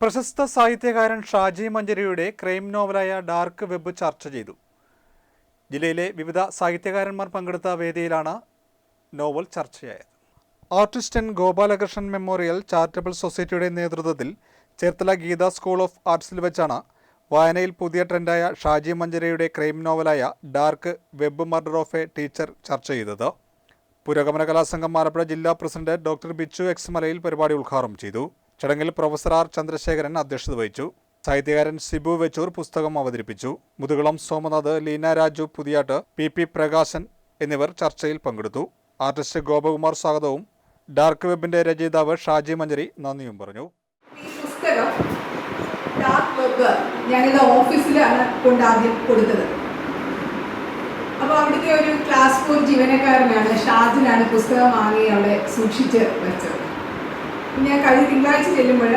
പ്രശസ്ത സാഹിത്യകാരൻ ഷാജി മഞ്ചരിയുടെ ക്രൈം നോവലായ ഡാർക്ക് വെബ് ചർച്ച ചെയ്തു. ജില്ലയിലെ വിവിധ സാഹിത്യകാരന്മാർ പങ്കെടുത്ത വേദിയിലാണ് novel ചർച്ചയായത്. Artist and Gopalakrishnan memorial charitable സൊസൈറ്റിയുടെ നേതൃത്വത്തിൽ ചേർത്തല ഗീത സ്കൂൾ ഓഫ് ആർട്സിൽ വെച്ചാണ് വായനയിൽ പുതിയ ട്രെൻഡായ ഷാജി മഞ്ചരയുടെ crime നോവലായ dark web murder of a teacher ചർച്ച ചെയ്തത്. പുരോഗമന കലാസംഘം ആലപ്പുഴ ജില്ലാ പ്രസിഡന്റ് ഡോക്ടർ ബിച്ചു എക്സ് മലയിൽ പരിപാടി ഉദ്ഘാടനം ചെയ്തു. ചടങ്ങിൽ പ്രൊഫസർ ആർ ചന്ദ്രശേഖരൻ അധ്യക്ഷത വഹിച്ചു. സാഹിത്യകാരൻ സിബു വെച്ചൂർ പുസ്തകം അവതരിപ്പിച്ചു. മുതുകുളം സോമനാഥ് ലീന രാജു പുതിയാട്ട് പി പി പ്രകാശൻ എന്നിവർ ചർച്ചയിൽ പങ്കെടുത്തു. ആർട്ടിസ്റ്റ് ഗോപകുമാർ സ്വാഗതവും. ഡാർക്ക് വെബിന്റെ രചയിതാവ് ഷാജി മഞ്ചരി നന്ദിയും പറഞ്ഞു. ഞങ്ങളുടെ ഓഫീസിലാണ് കൊണ്ട് ആദ്യം കൊടുത്തത്. അപ്പോൾ അവിടുത്തെ ഒരു ക്ലാസ് ഫോർ ജീവനക്കാരനാണ്. ഷാജിനാണ് പുസ്തകം വാങ്ങി അവിടെ സൂക്ഷിച്ച് വെച്ചത്. ഞാൻ കഴിഞ്ഞ തിങ്കളാഴ്ച ചെല്ലുമ്പോൾ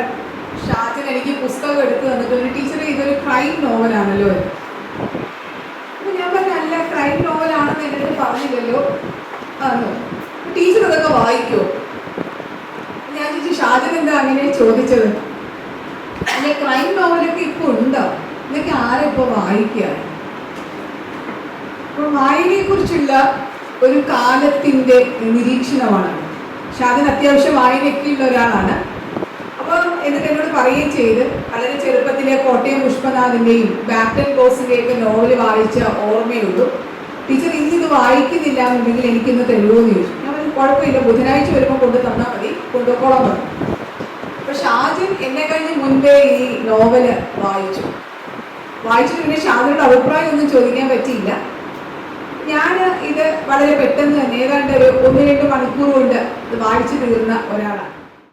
ഷാജൻ എനിക്ക് പുസ്തകം എടുത്തു തന്നിട്ട് ഒരു ടീച്ചർ ഇതൊരു ക്രൈം നോവലാണല്ലോ അപ്പം ഞാൻ പറഞ്ഞു അല്ല ക്രൈം നോവലാണെന്ന് എന്റെ അടുത്ത് പറഞ്ഞില്ലല്ലോ. ആണോ ടീച്ചർ അതൊക്കെ വായിക്കുമോ ഞാൻ ചോദിച്ചു ഷാജൻ എന്താ അങ്ങനെ ചോദിച്ചത്? അല്ലെ ക്രൈം നോവലൊക്കെ ഇപ്പൊ ഉണ്ടോ? ഇതൊക്കെ ആരും ഇപ്പൊ വായിക്കുകയാണ് അപ്പോൾ വായനയെ കുറിച്ചുള്ള ഒരു കാലത്തിന്റെ നിരീക്ഷണമാണ്. ഷാജിൻ അത്യാവശ്യം വായനയൊക്കെ ഉള്ള ഒരാളാണ്. അപ്പോൾ എന്നിട്ട് എന്നോട് പറയുകയും ചെയ്ത്. വളരെ ചെറുപ്പത്തിലെ കോട്ടയം പുഷ്പനാഥിന്റെയും ബാപ്റ്റൻ ബോസിന്റെയും ഒക്കെ നോവൽ വായിച്ച ഓർമ്മയുള്ളൂ. ടീച്ചർ ഇനി ഇത് വായിക്കുന്നില്ല എന്നുണ്ടെങ്കിൽ എനിക്കിന്ന് തരുമോന്ന് ചോദിച്ചു. ഞാൻ കുഴപ്പമില്ല. ബുധനാഴ്ച വരുമ്പോൾ കൊണ്ടു തന്നാൽ മതി. കൊണ്ടുപോകണം പറഞ്ഞു. അപ്പൊ ഷാജിൻ എന്നെ കഴിഞ്ഞ് മുൻപേ ഈ നോവൽ വായിച്ചു. വായിച്ചിട്ട് പിന്നെ ഷാജിയുടെ അഭിപ്രായം ഒന്നും ചോദിക്കാൻ പറ്റിയില്ല. ഞാൻ ഇത് വളരെ പെട്ടെന്ന് തന്നെ ഏതാണ്ട് ഒരു ഒന്ന് രണ്ട് മണിക്കൂർ കൊണ്ട് ഇത് വായിച്ചു തീർന്ന ഒരാളാണ്.